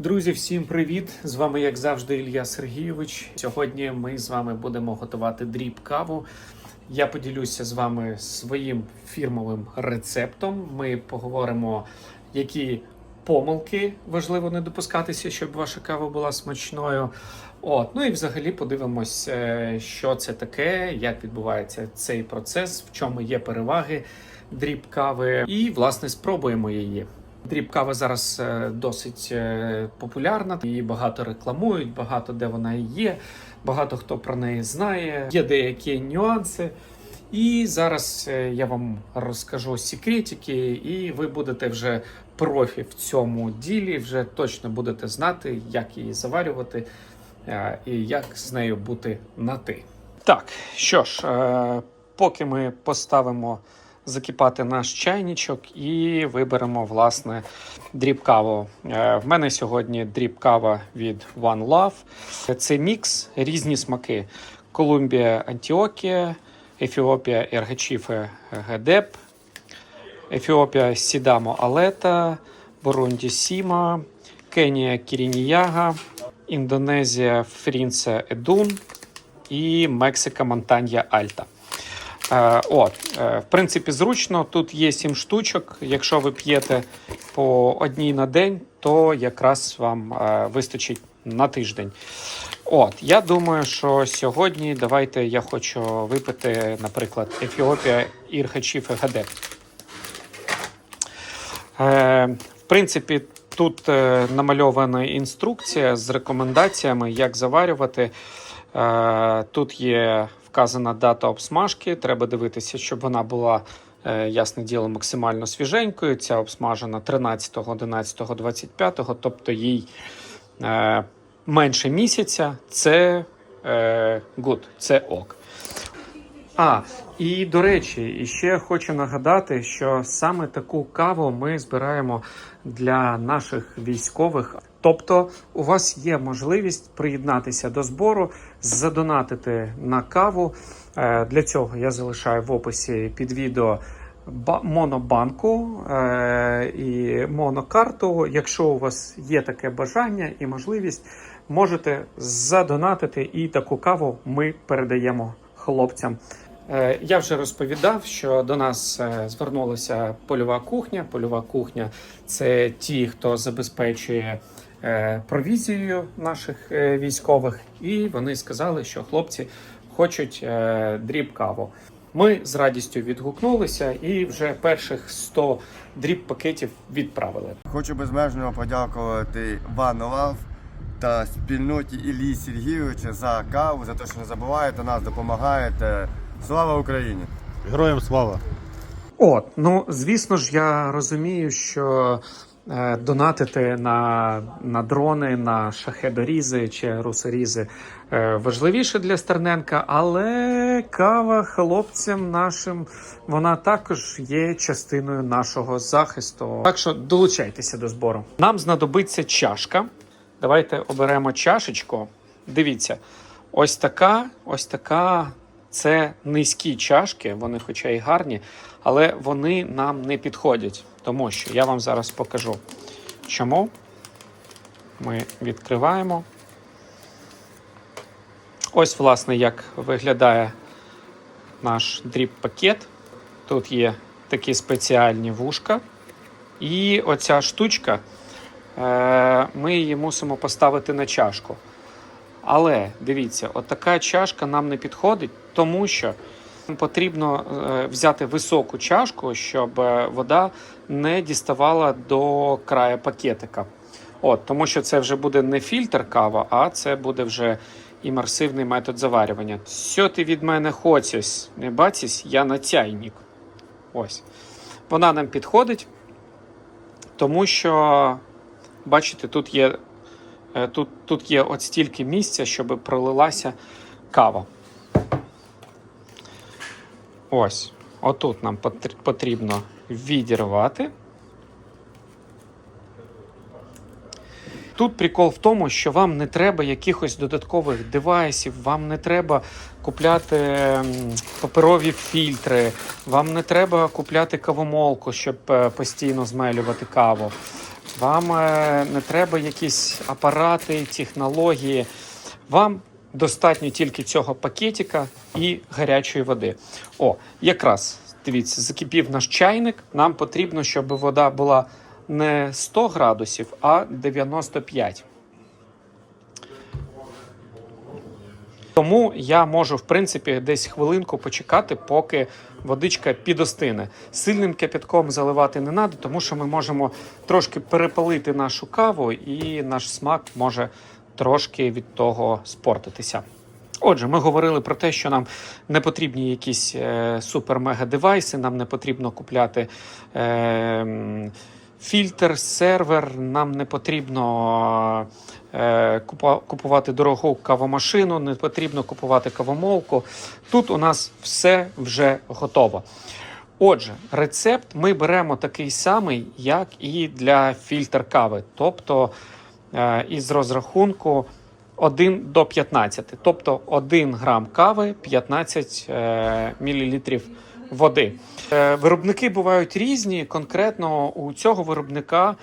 Друзі, всім привіт! З вами, як завжди, Ілля Сергійович. Сьогодні ми з вами будемо готувати дріб каву. Я поділюся з вами своїм фірмовим рецептом. Ми поговоримо, які помилки важливо не допускатися, щоб ваша кава була смачною. От, ну і взагалі подивимось, е, що це таке, як відбувається цей процес, в чому є переваги дріб кави, і власне спробуємо її. Дріб кава зараз е, досить е, популярна, її багато рекламують, багато де вона є, багато хто про неї знає. Є деякі нюанси. І зараз е, я вам розкажу секретики, і ви будете вже профі в цьому ділі, вже точно будете знати, як її заварювати і як з нею бути на ти. Так, що ж, поки ми поставимо закипати наш чайничок і виберемо власне дріб каву. Е, В мене сьогодні дріб кава від One Love. Це мікс, різні смаки: Колумбія Антіокія, Ефіопія Ергачіфе Гедеп, Ефіопія Сідамо Алета, Бурунді Сіма, Кенія Кірініяга, Індонезія Фрінце Едун і Мексика Монтанья Альта. Е, От, е, в принципі, зручно. Тут є 7 штучок. Якщо ви п'єте по одній на день, то якраз вам е, вистачить на тиждень. От, я думаю, що сьогодні давайте я хочу випити, наприклад, Ефіопія Ірхачів Гадеп. Е, в принципі, тут намальована інструкція з рекомендаціями, як заварювати. Тут є вказана дата обсмажки. Треба дивитися, щоб вона була, е, ясне діло, максимально свіженькою. Ця обсмажена 13, 11, 25, тобто їй е, менше місяця. Це е, good, це ок. А, і до речі, і ще хочу нагадати, що саме таку каву ми збираємо для наших військових. Тобто, у вас є можливість приєднатися до збору, задонатити на каву. Е, Для цього я залишаю в описі під відео монобанку е, і монокарту. Якщо у вас є таке бажання і можливість, можете задонатити, і таку каву ми передаємо хлопцям. Е, Я вже розповідав, що до нас звернулася польова кухня. Польова кухня це ті, хто забезпечує провізією наших е, військових, і вони сказали, що хлопці хочуть е, дріб каву. Ми з радістю відгукнулися і вже перших 100 дріб пакетів відправили. Хочу безмежно подякувати One Love та спільноті Іллі Сергійовича за каву, за те, що не забуваєте нас, допомагаєте. Слава Україні! Героям слава! От, ну звісно ж, я розумію, що е, донатити на, на дрони, на шахедорізи чи русорізи е, важливіше для Стерненка, але кава хлопцям нашим вона також є частиною нашого захисту. Так що долучайтеся до збору. Нам знадобиться чашка. Давайте оберемо чашечку. Дивіться, ось така, ось така. Це низькі чашки, вони хоча й гарні, але вони нам не підходять. Тому що я вам зараз покажу, чому ми відкриваємо. Ось, власне, як виглядає наш дріб-пакет. Тут є такі спеціальні вушка. І оця штучка, е, ми її мусимо поставити на чашку. Але дивіться, от чашка нам не підходить, тому що потрібно е, взяти високу чашку, щоб е, вода не діставала до краю пакетика. От, тому що це вже буде не фільтр кава, а це буде вже імерсивний метод заварювання. Що ти від мене хочеш? Не бачиш, я натяйник. Ось. Вона нам підходить, тому що, бачите, тут є Е, Тут, тут є от стільки місця, щоб пролилася кава. Ось. Отут нам потрібно відірвати. Тут прикол в тому, що вам не треба якихось додаткових девайсів, вам не треба купляти паперові фільтри, вам не треба купляти кавомолку, щоб е, постійно змелювати каву. вам е, не треба якісь апарати, технології. Вам достатньо тільки цього пакетика і гарячої води. О, якраз дивіться, закипів наш чайник. Нам потрібно, щоб вода була не 100 градусів, а 95. Тому я можу, в принципі, десь хвилинку почекати, поки водичка підостине. Сильним кипятком заливати не треба, тому що ми можемо трошки перепалити нашу каву, і наш смак може трошки від того спортитися. Отже, ми говорили про те, що нам не потрібні якісь е, супер-мега девайси, нам не потрібно купляти е, фільтр, сервер, нам не потрібно е, купувати дорогу кавомашину, не потрібно купувати кавомолку. Тут у нас все вже готово. Отже, рецепт ми беремо такий самий, як і для фільтр кави, тобто із розрахунку 1 до 15, тобто 1 грам кави, 15 е, мл води. Е, Виробники бувають різні. Конкретно у цього виробника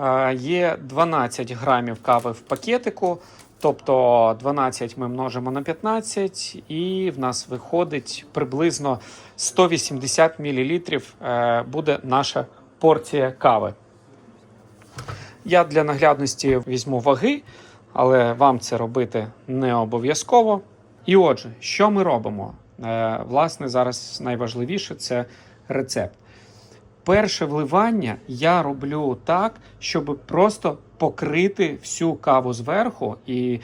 е, є 12 грамів кави в пакетику. Тобто 12 ми множимо на 15, і в нас виходить приблизно 180 мл е, буде наша порція кави. Я для наглядності візьму ваги, але вам це робити не обов'язково. І отже, що ми робимо? Е, власне, зараз найважливіше це рецепт. Перше вливання я роблю так, щоб просто покрити всю каву зверху. І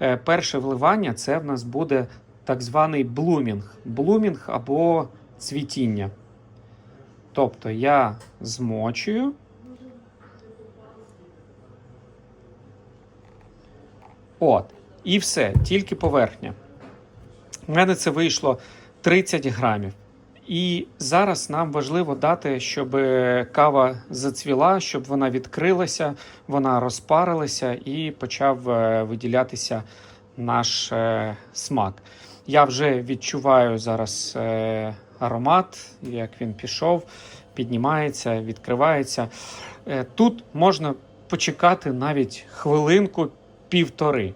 е, перше вливання це в нас буде так званий блумінг. Блумінг або цвітіння. Тобто я змочую. От, і все, тільки поверхня. У мене це вийшло 30 грамів. І зараз нам важливо дати, щоб кава зацвіла, щоб вона відкрилася, вона розпарилася і почав е, виділятися наш е, смак. Я вже відчуваю зараз е, аромат, як він пішов, піднімається, відкривається. Е, Тут можна почекати навіть хвилинку півтори.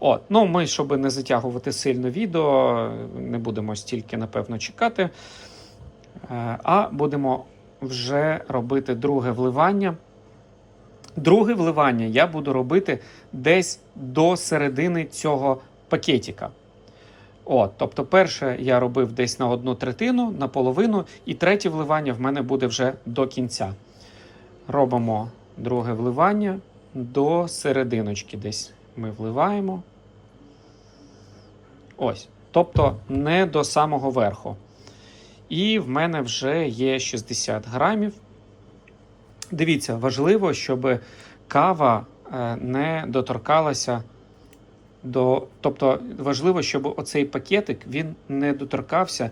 От, ну ми, щоб не затягувати сильно відео, не будемо стільки, напевно, чекати. Е, А будемо вже робити друге вливання. Друге вливання я буду робити десь до середини цього пакетика. От, тобто, перше я робив десь на одну третину, на половину, і третє вливання в мене буде вже до кінця. Робимо друге вливання до серединочки. Десь ми вливаємо. Ось. Тобто не до самого верху. І в мене вже є 60 грамів. Дивіться, важливо, щоб кава е, не доторкалася до. Тобто, важливо, щоб оцей пакетик він не доторкався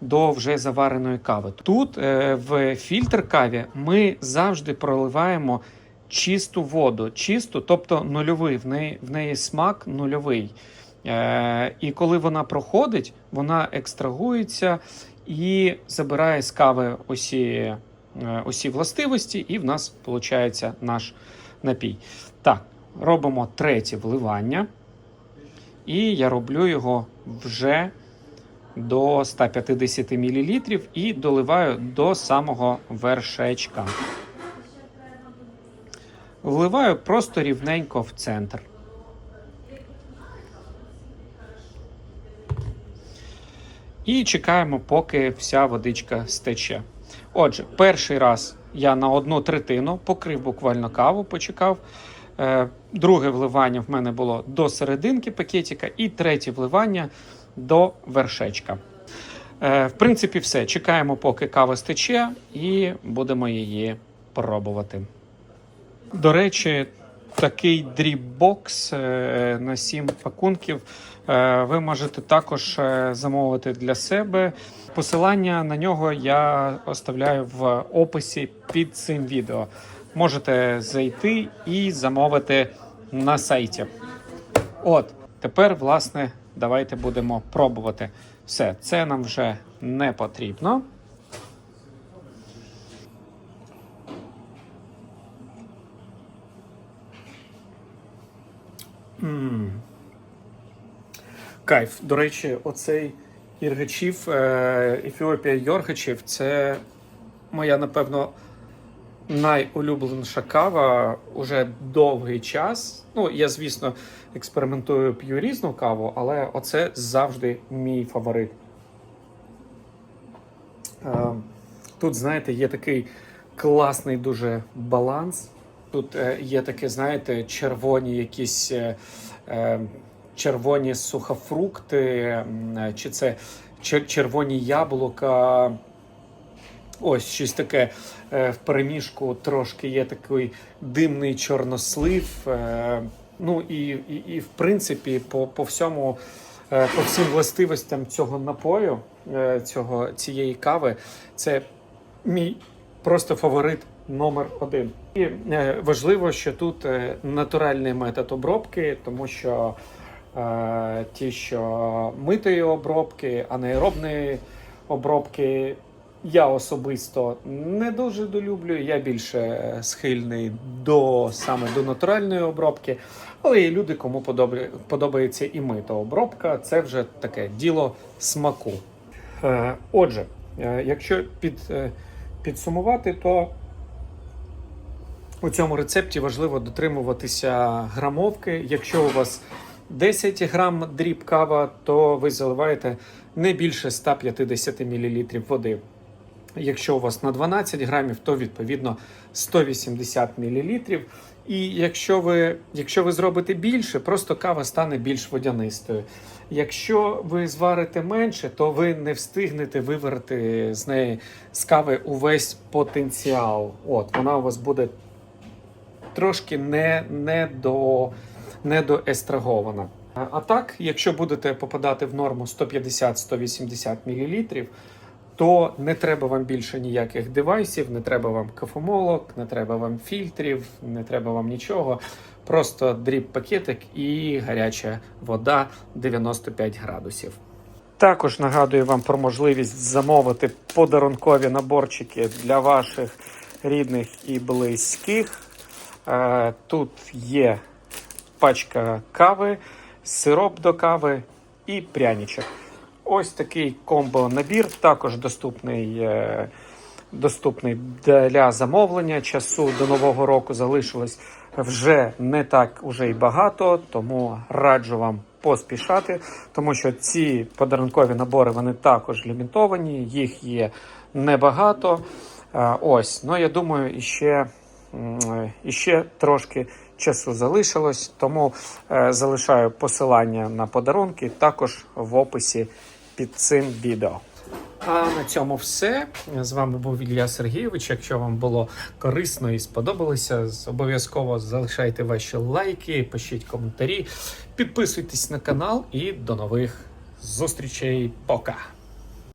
до вже завареної кави. Тут е, в фільтр каві ми завжди проливаємо чисту воду, чисту, тобто нульовий. В неї, в неї смак нульовий. Е, і коли вона проходить, вона екстрагується і забирає з кави усі, е, усі властивості, і в нас виходить наш напій. Так, робимо третє вливання. І я роблю його вже до 150 мл і доливаю до самого вершечка. Вливаю просто рівненько в центр. І чекаємо, поки вся водичка стече. Отже, перший раз я на одну третину покрив буквально каву, почекав. Е, Друге вливання в мене було до серединки пакетика, і третє вливання до вершечка. Е, В принципі, все. Чекаємо, поки кава стече, і будемо її пробувати. До речі, такий дріб-бокс е, на 7 пакунків е, ви можете також е, замовити для себе. Посилання на нього я оставляю в описі під цим відео. Можете зайти і замовити на сайті. От, тепер, власне, давайте будемо пробувати. Все, це нам вже не потрібно. М. Кайф. До речі, оцей іргачів е, Ефіопія Йоргачів це моя, напевно, найулюбленіша кава уже довгий час. Ну, я, звісно, експериментую, п'ю різну каву, але оце завжди мій фаворит. Е, Тут, знаєте, є такий класний дуже баланс. Тут е, є таке, знаєте, червоні якісь е, е, червоні сухофрукти, чи це червоні яблука. Ось щось таке в переміжку трошки є такий димний чорнослив. Ну і, і, і в принципі, по, по всьому, по всім властивостям цього напою, цього, цієї кави, це мій просто фаворит номер один. І е, важливо, що тут е, натуральний метод обробки, тому що е, ті, що митої обробки, анаеробної обробки, я особисто не дуже долюблю. Я більше е, схильний до саме до натуральної обробки. Але є люди, кому подобається і мита обробка. Це вже таке діло смаку. Отже, якщо під, підсумувати, то у цьому рецепті важливо дотримуватися грамовки. Якщо у вас 10 грам дріб кава, то ви заливаєте не більше 150 мл води. Якщо у вас на 12 грамів, то відповідно 180 мл. І якщо ви, якщо ви зробите більше, просто кава стане більш водянистою. Якщо ви зварите менше, то ви не встигнете виварити з неї з кави увесь потенціал. От вона у вас буде трошки не, не, до, не доестрагована. А- так, якщо будете попадати в норму 150-180 мл, то не треба вам більше ніяких девайсів, не треба вам кафомолок, не треба вам фільтрів, не треба вам нічого. Просто дріб пакетик і гаряча вода 95 градусів. Також нагадую вам про можливість замовити подарункові наборчики для ваших рідних і близьких. Е, Тут є пачка кави, сироп до кави і пряничок. Ось такий комбо-набір, також доступний, е, доступний для замовлення. Часу до Нового року залишилось вже не так уже й багато, тому раджу вам поспішати, тому що ці подарункові набори вони також лімітовані, їх є небагато. Е, Ось, ну я думаю, іще, іще трошки часу залишилось, тому е, залишаю посилання на подарунки також в описі під цим відео. А на цьому все. З вами був Ілля Сергійович. Якщо вам було корисно і сподобалося, обов'язково залишайте ваші лайки, пишіть коментарі, підписуйтесь на канал і до нових зустрічей. Пока!